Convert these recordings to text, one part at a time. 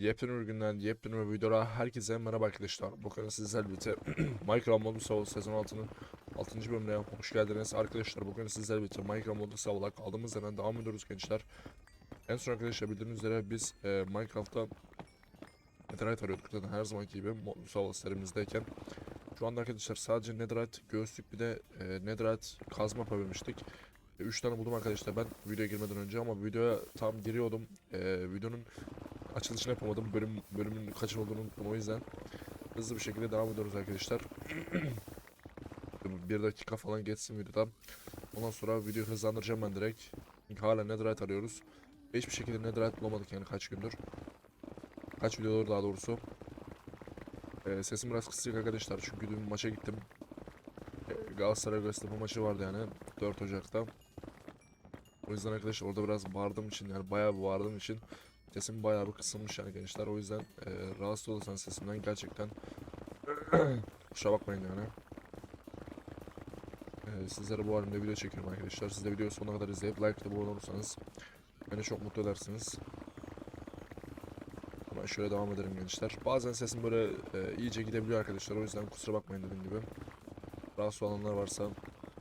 Yepyeni günden yepyeni bir videoda herkese merhaba arkadaşlar. Bu kanal sizlerle birlikte Minecraft Modlu Savul sezon 6'nın 6. bölümüne hoş geldiniz. Arkadaşlar bu kanal sizlerle birlikte Minecraft Modlu Savul'a kaldığımız yerden devam ediyoruz gençler. En son arkadaşlar bildiğiniz üzere biz e, Minecraft'ta Netherite arıyorduk zaten her zamanki gibi Modlu Savul serimizdeyken. Şu anda arkadaşlar sadece Netherite göğüslük bir de e, Netherite kazma yapabilmiştik. 3 tane buldum arkadaşlar ben videoya girmeden önce ama videoya tam giriyordum. E, videonun açılışını yapamadım. Bölüm bölümün kaç olduğunu unuttum o yüzden. Hızlı bir şekilde devam ediyoruz arkadaşlar. bir dakika falan geçsin videodan. Ondan sonra videoyu hızlandıracağım ben direkt. Çünkü hala netherite arıyoruz. Hiçbir şekilde netherite bulamadık yani kaç gündür. Kaç videodur daha doğrusu. Ee, sesim biraz kısık arkadaşlar çünkü dün maça gittim. Ee, Galatasaray Göztepe maçı vardı yani 4 Ocak'ta. O yüzden arkadaşlar orada biraz bağırdığım için yani bayağı bağırdığım için Sesim bayağı bir kısılmış gençler. O yüzden e, rahatsız olursanız sesimden gerçekten kusura bakmayın yani. E, sizlere bu halimde video çekiyorum arkadaşlar. Siz de videoyu sonuna kadar izleyip like de abone beni çok mutlu edersiniz. Hemen şöyle devam edelim gençler. Bazen sesim böyle e, iyice gidebiliyor arkadaşlar. O yüzden kusura bakmayın dediğim gibi. Rahatsız olanlar varsa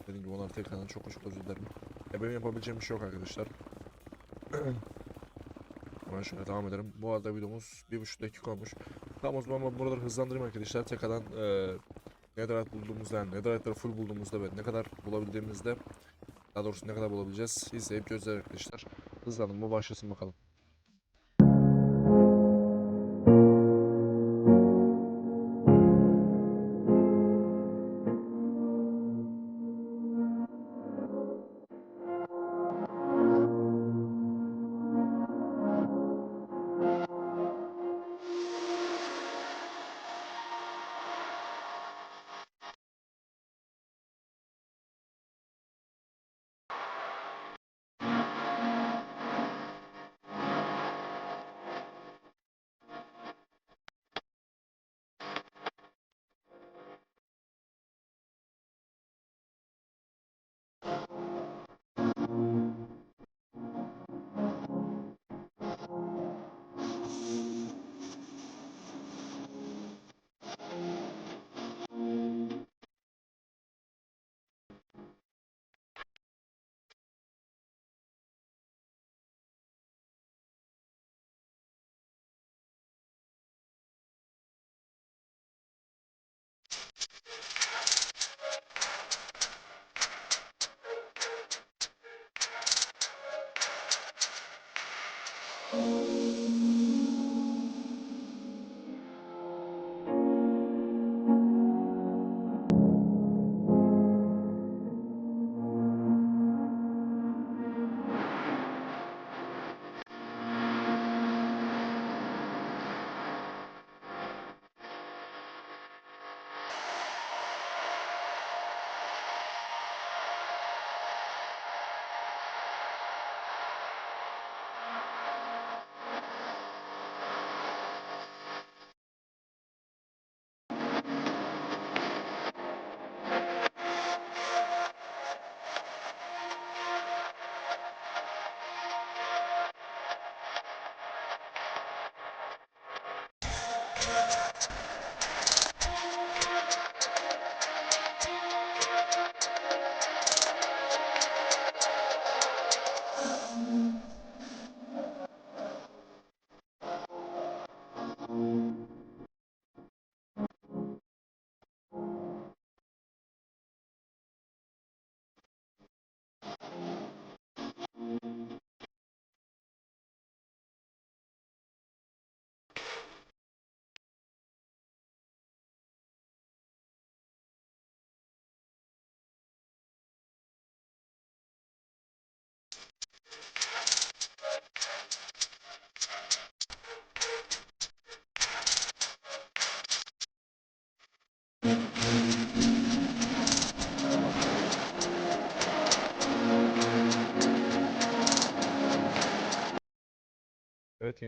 dediğim gibi onlar tekrardan çok çok özür dilerim. E, benim yapabileceğim bir şey yok arkadaşlar. Hemen şöyle devam edelim. Bu arada videomuz bir buçuk dakika olmuş. Tamam o zaman ben buraları hızlandırayım arkadaşlar. Tekrardan e, Netherite bulduğumuzda yani Netherite'ları full bulduğumuzda ve ne kadar bulabildiğimizde daha doğrusu ne kadar bulabileceğiz izleyip gözler arkadaşlar. Hızlanın bu başlasın bakalım. Evet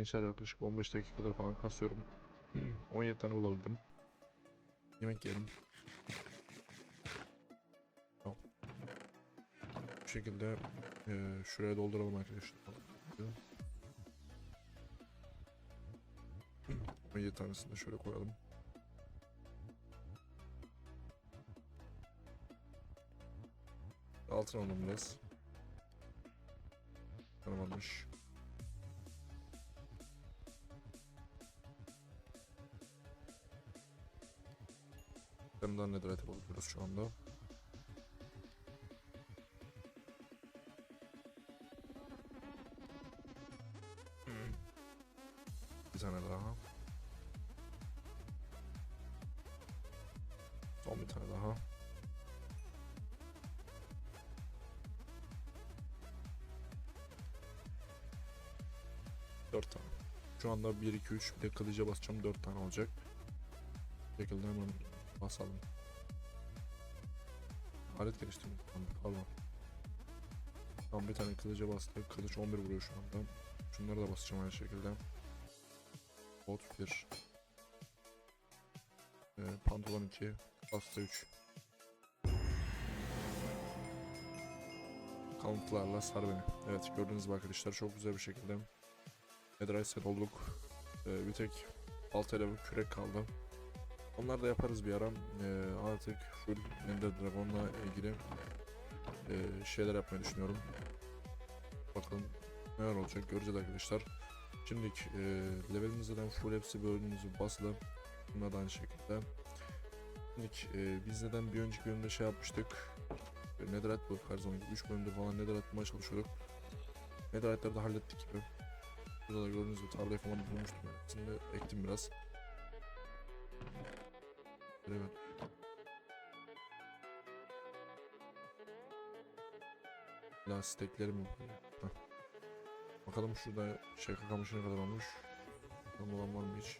gençler yaklaşık 15 dakikadır falan kasıyorum. 17 tane bulabildim. Yemek yiyelim. Tamam. Bu şekilde eee, şuraya dolduralım arkadaşlar. 17 tanesini de şöyle koyalım. Altın alalım biraz. Tanımamış. Nedir ete bakıyoruz şu anda. Bir tane daha. Son bir tane daha. Dört tane. Şu anda 1, 2, 3 bir de kılıca basacağım 4 tane olacak. Bu şekilde hemen basalım. Alet geliştirmek lazım, pardon. Tam bir tane kılıca bastık. Kılıç 11 vuruyor şu anda. Şunları da basacağım aynı şekilde. Bot 1. Ee, pantolon 2. Pasta 3. Kalıntılarla sar beni. Evet gördüğünüz gibi arkadaşlar çok güzel bir şekilde Netherite set olduk. Ee, bir tek baltayla bir kürek kaldı. Onları da yaparız bir ara. Ee, artık full Ender Dragon'la ilgili e, şeyler yapmayı düşünüyorum. Bakalım neler olacak göreceğiz arkadaşlar. Şimdilik e, levelimizde de full hepsi bölümümüzü basılı. Bunlar da aynı şekilde. Şimdilik e, biz neden bir önceki bölümde şey yapmıştık. E, Netherite bu her zaman 3 bölümde falan Netherite bulmaya çalışıyorduk. Netherite'ları da hallettik gibi. Burada da gördüğünüz gibi tarlayı falan bulmuştum. Şimdi ektim biraz. Evet. Lastikleri mi? Bakalım şurada şaka kamışı ne kadar olmuş. Bakalım olan var mı hiç?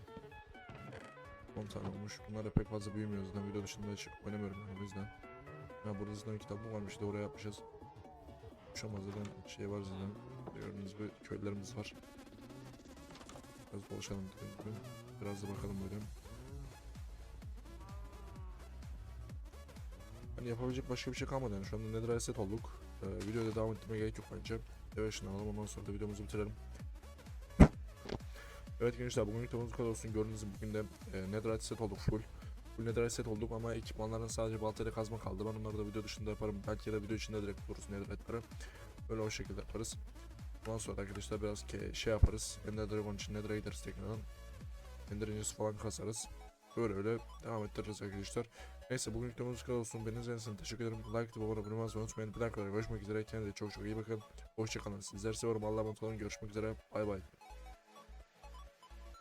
10 tane olmuş. Bunlar da pek fazla büyümüyor zaten. Video dışında hiç oynamıyorum yani o yüzden. Ya burada zaten kitabı varmış da oraya yapmışız. Uçamaz zaten şey var zaten. Gördüğünüz gibi köylerimiz var. Biraz dolaşalım gibi. Biraz da bakalım böyle. Hani yapabilecek başka bir şey kalmadı yani şu anda Nether set olduk. Ee, videoda devam ettirmeye gerek yok bence. Evet alalım ondan sonra da videomuzu bitirelim. Evet gençler bugün videomuz bu kadar olsun. Gördüğünüz gibi bugün de e, Netherite set olduk full. Full Netherite set olduk ama ekipmanların sadece baltayla kazma kaldı. Ben onları da video dışında yaparım. Belki ya da video içinde direkt buluruz Netherite'ları. Böyle o şekilde yaparız. Ondan sonra da arkadaşlar biraz şey yaparız. Ender Dragon için Nether'a gideriz tekrardan. Ender falan kasarız. Böyle öyle devam ettiririz arkadaşlar. Neyse bugün videomuz bu kadar olsun. Beni izlediğiniz teşekkür ederim. Like atıp abone olmayı unutmayın. Bir dakika görüşmek üzere. Kendinize çok çok iyi bakın. Hoşçakalın. Sizleri seviyorum. Allah'a emanet olun. Görüşmek üzere. Bay bay.